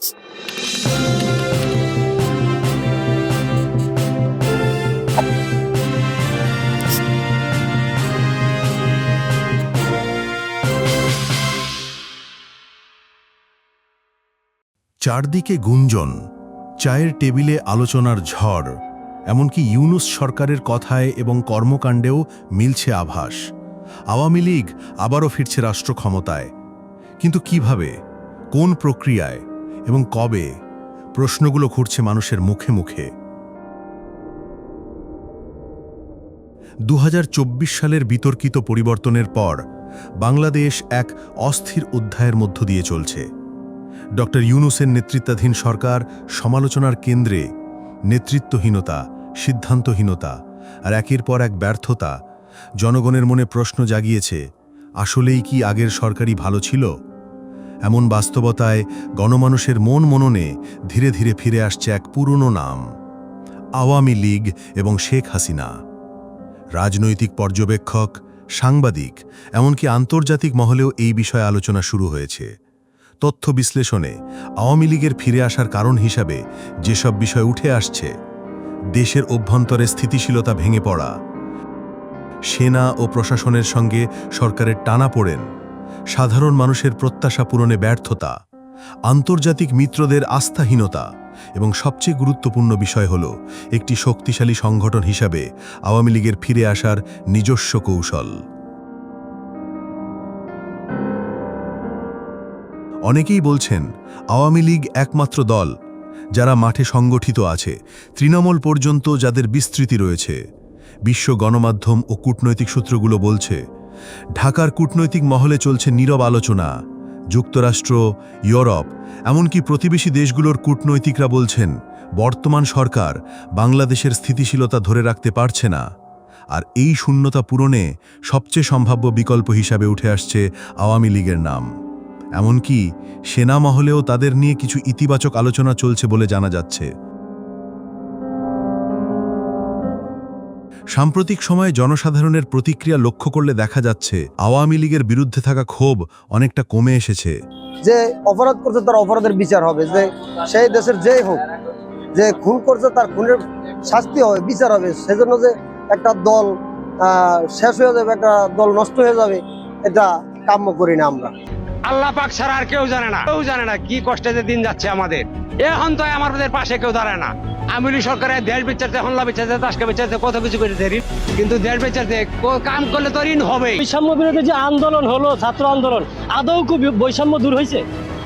চারদিকে গুঞ্জন, চায়ের টেবিলে আলোচনার ঝড়, এমনকি ইউনুস সরকারের কথায় এবং কর্মকাণ্ডেও মিলছে আভাস। আওয়ামী লীগ আবারও ফিরছে রাষ্ট্র ক্ষমতায় কিন্তু কীভাবে? কোন প্রক্রিয়ায়? এবং কবে প্রশ্নগুলো ঘুরছে মানুষের মুখে মুখে। দু হাজার চব্বিশ সালের বিতর্কিত পরিবর্তনের পর বাংলাদেশ এক অস্থির অধ্যায়ের মধ্য দিয়ে চলছে। ডক্টর ইউনুসের নেতৃত্বাধীন সরকার সমালোচনার কেন্দ্রে নেতৃত্বহীনতা, সিদ্ধান্তহীনতা আর একের পর এক ব্যর্থতা জনগণের মনে প্রশ্ন জাগিয়েছে, আসলেই কি আগের সরকারই ভালো ছিল? এমন বাস্তবতায় গণমানুষের মন মননে ধীরে ধীরে ফিরে আসছে এক পুরনো নাম, আওয়ামী লীগ এবং শেখ হাসিনা। রাজনৈতিক পর্যবেক্ষক, সাংবাদিক, এমনকি আন্তর্জাতিক মহলেও এই বিষয়ে আলোচনা শুরু হয়েছে। তথ্য বিশ্লেষণে আওয়ামী লীগের ফিরে আসার কারণ হিসাবে যেসব বিষয় উঠে আসছে, দেশের অভ্যন্তরে স্থিতিশীলতা ভেঙে পড়া, সেনা ও প্রশাসনের সঙ্গে সরকারের টানা পড়েন সাধারণ মানুষের প্রত্যাশা পূরণে ব্যর্থতা, আন্তর্জাতিক মিত্রদের আস্থাহীনতা এবং সবচেয়ে গুরুত্বপূর্ণ বিষয় হল একটি শক্তিশালী সংগঠন হিসাবে আওয়ামী লীগের ফিরে আসার নিজস্ব কৌশল। অনেকেই বলছেন, আওয়ামী লীগ একমাত্র দল যারা মাঠে সংগঠিত আছে, তৃণমূল পর্যন্ত যাদের বিস্তৃতি রয়েছে। বিশ্ব গণমাধ্যম ও কূটনৈতিক সূত্রগুলো বলছে ঢাকার কূটনৈতিক মহলে চলছে নীরব আলোচনা। যুক্তরাষ্ট্র, ইউরোপ, এমনকি প্রতিবেশী দেশগুলোর কূটনৈতিকরা বলছেন, বর্তমান সরকার বাংলাদেশের স্থিতিশীলতা ধরে রাখতে পারছে না। আর এই শূন্যতা পূরণে সবচেয়ে সম্ভাব্য বিকল্প হিসাবে উঠে আসছে আওয়ামী লীগের নাম। এমনকি সেনা মহলেও তাদের নিয়ে কিছু ইতিবাচক আলোচনা চলছে বলে জানা যাচ্ছে। সাম্প্রতিক সময়ে জনসাধারণের প্রতিক্রিয়া লক্ষ্য করলে দেখা যাচ্ছে আওয়ামী লীগের বিরুদ্ধে থাকা ক্ষোভ অনেকটা কমে এসেছে। যে অপরাধ করছে তার অপরাধের বিচার হবে যে সেই দেশের যেই হোক যে খুন করছে তার খুনের শাস্তি হবে বিচার হবে সেজন্য যে একটা দল শেষ হয়ে যাবে একটা দল নষ্ট হয়ে যাবে এটা কাম্য করি না আমরা। আল্লাহ পাক ছাড়া আর কেউ জানে না। কেউ জানে না কি কষ্টে যে দিন যাচ্ছে আমাদের। এখন তো আমাদের পাশে কেউ দাঁড়ায় না। আমিলি সরকারের দেশ বেচাতে হল্লা বেচাতে তাসকা বেচাতে কত কিছু করেছে ঋণ কিন্তু দেশ বেচাতে কো- কাম করলে তো ঋণ হবে বৈষম্য বিরোধী যে আন্দোলন হলো, ছাত্র আন্দোলন, আদৌ বৈষম্য দূর হয়েছে?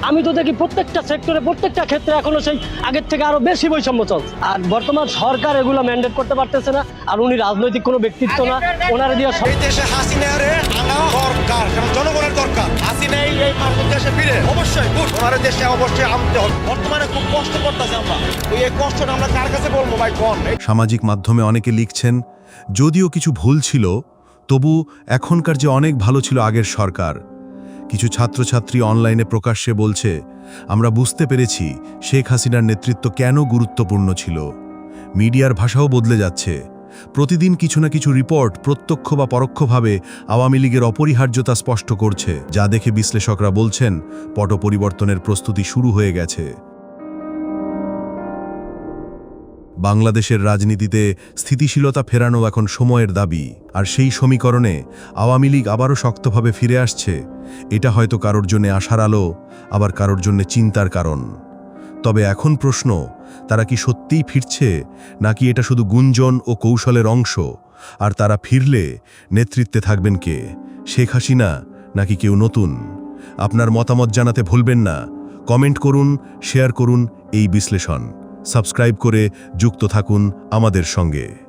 আমি তো দেখি প্রত্যেকটা সেক্টরে প্রত্যেকটা ক্ষেত্রে এখনও সেই আগের থেকে আরও বেশি বৈষম্য চলছে। আর বর্তমান সরকার এগুলো ম্যান্ডেট করতে পারতেছে না আর উনি রাজনৈতিক কোনো ব্যক্তিত্ব না ওনারা দিয়ে সব দেশে হাসিনারে আনা দরকার জনগণের দরকার। হাসিনা এই এই দেশে ফিরে অবশ্যই ওনার দেশে অবশ্যই আনতে হবে। বর্তমানে খুব কষ্ট করতেছে আমরা। এই কষ্টটা আমরা কার কাছে বলব ভাই কোন? সামাজিক মাধ্যমে অনেকে লিখছেন যদিও কিছু ভুল ছিল তবু এখনকার যে অনেক ভালো ছিল আগের সরকার। কিছু ছাত্রছাত্রী অনলাইনে প্রকাশ্যে বলছে, আমরা বুঝতে পেরেছি শেখ হাসিনার নেতৃত্ব কেন গুরুত্বপূর্ণ ছিল। মিডিয়ার ভাষাও বদলে যাচ্ছে। প্রতিদিন কিছু না কিছু রিপোর্ট প্রত্যক্ষ বা পরোক্ষভাবে আওয়ামী লীগের অপরিহার্যতা স্পষ্ট করছে, যা দেখে বিশ্লেষকরা বলছেন পট পরিবর্তনের প্রস্তুতি শুরু হয়ে গেছে। বাংলাদেশের রাজনীতিতে স্থিতিশীলতা ফেরানো এখন সময়ের দাবি। আর সেই সমীকরণে আওয়ামী লীগ আবারও শক্তভাবে ফিরে আসছে। এটা হয়তো কারোর জন্য আশার আলো, আবার কারোর জন্য চিন্তার কারণ। তবে এখন প্রশ্ন, তারা কি সত্যিই ফিরছে, নাকি এটা শুধু গুঞ্জন ও কৌশলের অংশ? আর তারা ফিরলে নেতৃত্বে থাকবেন কে? শেখ হাসিনা নাকি কেউ নতুন? আপনার মতামত জানাতে ভুলবেন না। কমেন্ট করুন, শেয়ার করুন এই বিশ্লেষণ। সাবস্ক্রাইব করে যুক্ত থাকুন আমাদের সঙ্গে।